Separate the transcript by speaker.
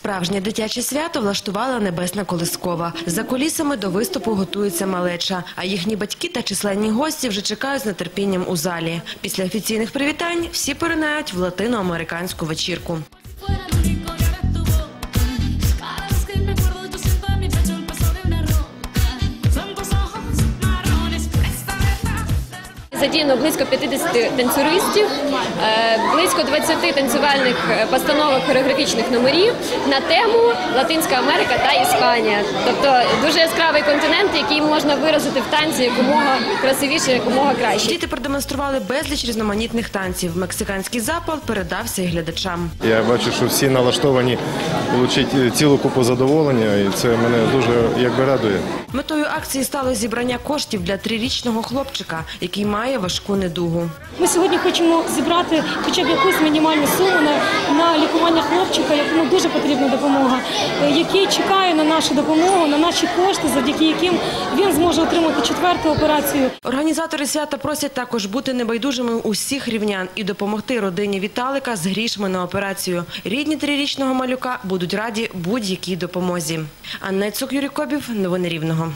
Speaker 1: Справжнє дитяче свято влаштувала небесна колискова. За колісами до виступу готується малеча, а їхні батьки та численні гості вже чекають з нетерпінням у залі. Після офіційних привітань всі поринають в латиноамериканську вечірку.
Speaker 2: Задіяно близько 50 танцюристів, е, близько 20 танцювальних е, постановок хореографічних номерів на тему Латинська Америка та Іспанія. Тобто дуже яскравий континент, який можна виразити в танці якомога красивіше, якомога краще.
Speaker 1: Діти продемонстрували безліч різноманітних танців. Мексиканський запал передався і глядачам.
Speaker 3: Я бачу, що всі налаштовані отримати цілу купу задоволення, і це мене дуже якби радує.
Speaker 1: Метою акції стало зібрання коштів для трирічного хлопчика, який має важку недугу.
Speaker 4: Ми сьогодні хочемо зібрати хоча б якусь мінімальну суму на, на лікування хлопчика, якому дуже потрібна допомога, е, який чекає на нашу допомогу, на наші кошти, завдяки яким він зможе отримати четверту операцію.
Speaker 1: Організатори свята просять також бути небайдужими усіх рівнян і допомогти родині Віталика з грішми на операцію. Рідні трирічного малюка будуть раді будь-якій допомозі. Анна Цук, Юрій Кобів, новини Рівного.